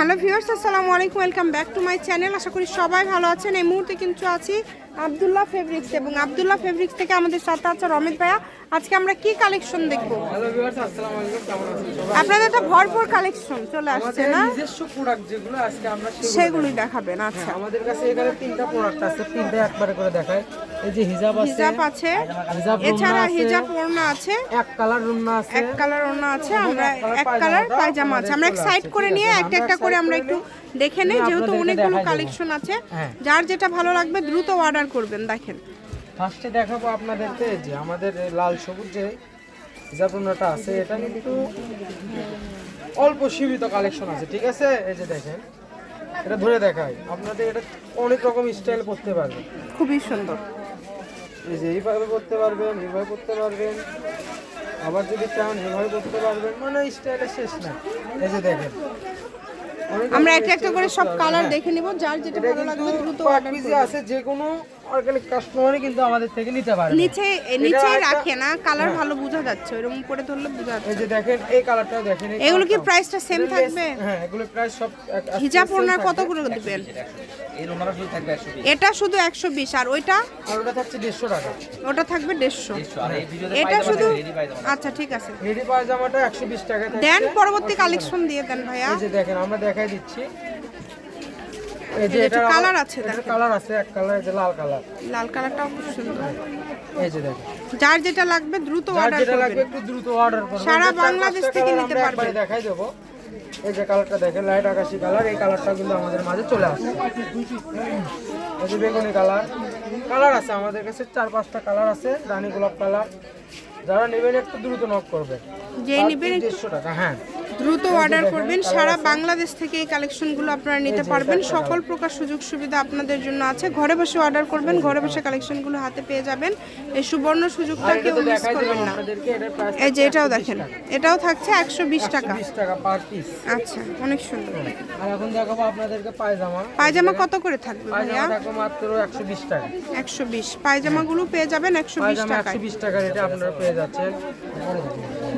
Hello viewers আসসালামু আলাইকুম welcome back to my channel. আশা করি সবাই ভালো আছেন। এই মুহূর্তে কিন্তু আছি আবদুল্লাহ ফেব্রিক্স এবং আবদুল্লাহ ফেব্রিক্স থেকে আমাদের সাথে আছে রমিত ভাইয়া। আজকে আমরা কি কালেকশন দেখব? হ্যালো ভিউয়ার্স আসসালামু আলাইকুম কেমন আছেন সবাই? আপনাদের তো ভরপুর কালেকশন চলে আসছে না? নিজস্ব প্রোডাক্ট যেগুলো আজকে আমরা সেগুলো সেগুলোই দেখাবেন আচ্ছা। হ্যাঁ, আমাদের কাছে এখানে তিনটা প্রোডাক্ট আছে তিনটা একবারে করে দেখায় এই যে হিজাব আছে হিজাব আছে এছাড়া হিজাব ওড়না আছে এক কালার রুন্না আছে। এক কালার ওড়না আছে আমরা এক কালার পায়জামা আছে। আমরা এক সাইড করে নিয়ে একটা একটা করে আমরা একটু দেখে নিই যেহেতু অনেকগুলো কালেকশন আছে। হ্যাঁ। যার যেটা ভালো লাগবে দ্রুত অর্ডার করবেন দেখেন। ফার্স্টে দেখাবো আপনাদেরকে যে আমাদের লাল সবুজ যে রুন্নাটা আছে এটা কিন্তু অল্প সীমিত কালেকশন আছে ঠিক আছে? এই যে দেখেন এটা ধরে দেখাই। আপনাদের এটা অনেক রকম স্টাইল করতে পারবেন। খুবই সুন্দর। এই যে এইভাবে করতে পারবেন এইভাবে করতে পারবেন। আবার যদি চান এইভাবে করতে পারবেন। মানে স্টাইলের শেষ না এই যে দেখেন আমরা একটা একটা করে সব কালার। দেখে নিব যার যেটা ভালো লাগবে দ্রুত অর্ডার আছে যে কোনো অর্গানিক কাস্টমারই কিন্তু আমাদের থেকে নিতে পারে। নিচে নিচেই রাখে না কালার। ভালো বোঝা যাচ্ছে এরকম করে ধরলে বোঝা এই যে দেখেন এই কালারটাও দেখেন এগুলো কি প্রাইসটা সেম থাকবে? হ্যাঁ এগুলো প্রাইস সব হিজাব ওড়নার কত করে দিবেন? শুধু থাকবে এটা শুধু একশো বিশ আর ওইটা? আর ওটা থাকছে দেড়শো টাকা। ওটা থাকবে দেড়শো। আর এই ভিডিওতে এটা শুধু আচ্ছা ঠিক আছে। রেডি পায়জামাটা একশো বিশ টাকা দেন পরবর্তী কালেকশন দিয়ে দেন ভাইয়া। এই যে দেখেন আমরা দেখাই দিচ্ছি। এই যে এটা colour আছে দেখেন। কালার আছে এক কালার যে লাল কালার লাল কালারটাও খুব সুন্দর। এই যে দেখেন। যার যেটা লাগবে দ্রুত অর্ডার যেটা লাগবে একটু দ্রুত অর্ডার করবেন। সারা এই যে চার বাংলাদেশ থেকে নিতে পারবেন। দেখাই দেবো। এই যে কালারটা দেখেন লাইট আকাশি কালার এই কালারটা কিন্তু আমাদের মাঝে চলে এই যে বেগুনি কালার কালার আছে আমাদের কাছে চার পাঁচটা কালার আছে রানী গোলাপ কালার যারা নেবেন একটু দ্রুত নক করবে যেই নেবেন টাকা হ্যাঁ। দ্রুত অর্ডার করবেন। সারা বাংলাদেশ থেকে এই কালেকশনগুলো আপনারা নিতে পারবেন। সকল প্রকার সুযোগ সুবিধা আপনাদের জন্য আছে। ঘরে বসে অর্ডার করবেন ঘরে বসে কালেকশনগুলো হাতে পেয়ে যাবেন। এই সুবর্ণ সুযোগটা কেউ মিস করবেন না। এই যে এটাও দেখেন। এটাও থাকছে একশো বিশ টাকা। টাকা আচ্ছা অনেক সুন্দর। আর এখন দেখাবো আপনাদেরকে পায়জামা। পায়জামা কত করে থাকবে ভাইয়া? মাত্র একশো বিশ টাকা। একশো বিশ। পায়জামাগুলো পেয়ে যাবেন একশো বিশ টাকায়। একশো বিশ টাকা রেটে আপনারা পেয়ে যাচ্ছেন।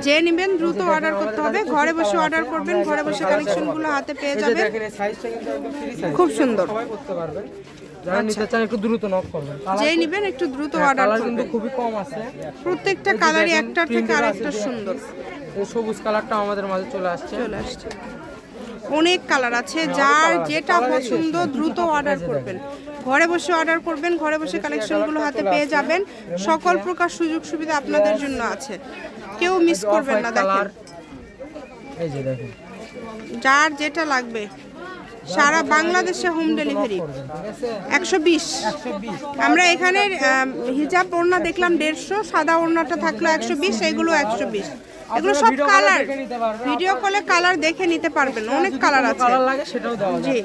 যে নেবেন দ্রুত অর্ডার করতে হবে। ঘরে বসে অর্ডার করবেন ঘরে বসে কালেকশনগুলো হাতে পেয়ে যাবেন। খুব সুন্দর। যারা নিতে চান একটু দ্রুত নক করবেন। যেই নেবেন একটু দ্রুত অর্ডার কালার কিন্তু খুবই কম আছে। প্রত্যেকটা কালারই একটার থেকে আরেকটা সুন্দর। এই সবুজ কালারটা আমাদের মাঝে চলে আসছে। চলে আসছে। অনেক কালার আছে যার যেটা পছন্দ দ্রুত অর্ডার করবেন। ঘরে বসে অর্ডার করবেন ঘরে বসে কালেকশনগুলো হাতে পেয়ে যাবেন। সকল প্রকার সুযোগ সুবিধা আপনাদের জন্য আছে। কেউ মিস করবেন না দেখেন। যার যেটা লাগবে সারা বাংলাদেশে হোম ডেলিভারি একশো বিশ। আমরা এখানে হিজাব ওড়না দেখলাম দেড়শো সাদা ওড়নাটা থাকল একশো বিশ এগুলো একশো বিশ। এগুলো সব কালার। ভিডিও কলে কালার দেখে নিতে পারবেন অনেক কালার আছে। কালার লাগে সেটাও দেওয়া জি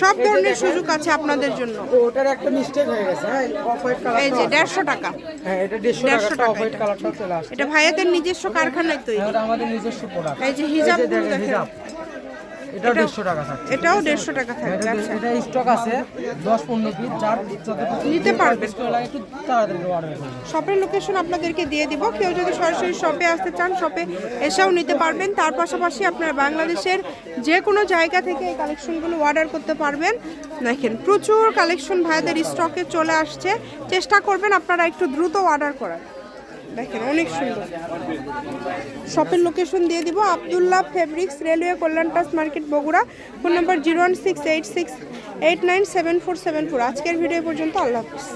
সব ধরনের সুযোগ আছে আপনাদের জন্য। ওটার একটা মিস্টেক হয়ে গেছে হ্যাঁ অফ হোয়াইট কালার এই যে দেড়শো টাকা। হ্যাঁ এটা দেড়শো দেড়শো টাকা টাকা অফ হোয়াইট। কালারটা চলে আসছে। এটা ভাইয়াদের নিজস্ব কারখানায় তৈরি। এটা আমাদের নিজস্ব প্রোডাক্ট এই যে হিজাব দেখেন। এটাও দেড়শো টাকা থাকে এটাও দেড়শো টাকা থাকবে এটা আচ্ছা। এটা স্টক আছে দশ পনেরো পিস যার নিতে পারবেন। একটু তাড়াতাড়ি অর্ডার করবেন শপের লোকেশন আপনাদেরকে দিয়ে দিব। কেউ যদি সরাসরি শপে আসতে চান শপে এসেও নিতে পারবেন। তার পাশাপাশি আপনার বাংলাদেশের যে কোনো জায়গা থেকে এই কালেকশনগুলো অর্ডার করতে পারবেন। দেখেন প্রচুর কালেকশন ভাইদের স্টকে চলে আসছে। চেষ্টা করবেন আপনারা একটু দ্রুত অর্ডার করার। দেখেন, অনেক সুন্দর। শপের লোকেশন দিয়ে দিব, Abdullah fabrics railway Kalyan কল্যাণটাস market Bogura. Phone number zero one six eight six eight nine seven four seven four. আজকের ভিডিও পর্যন্ত, আল্লাহ হাফিজ।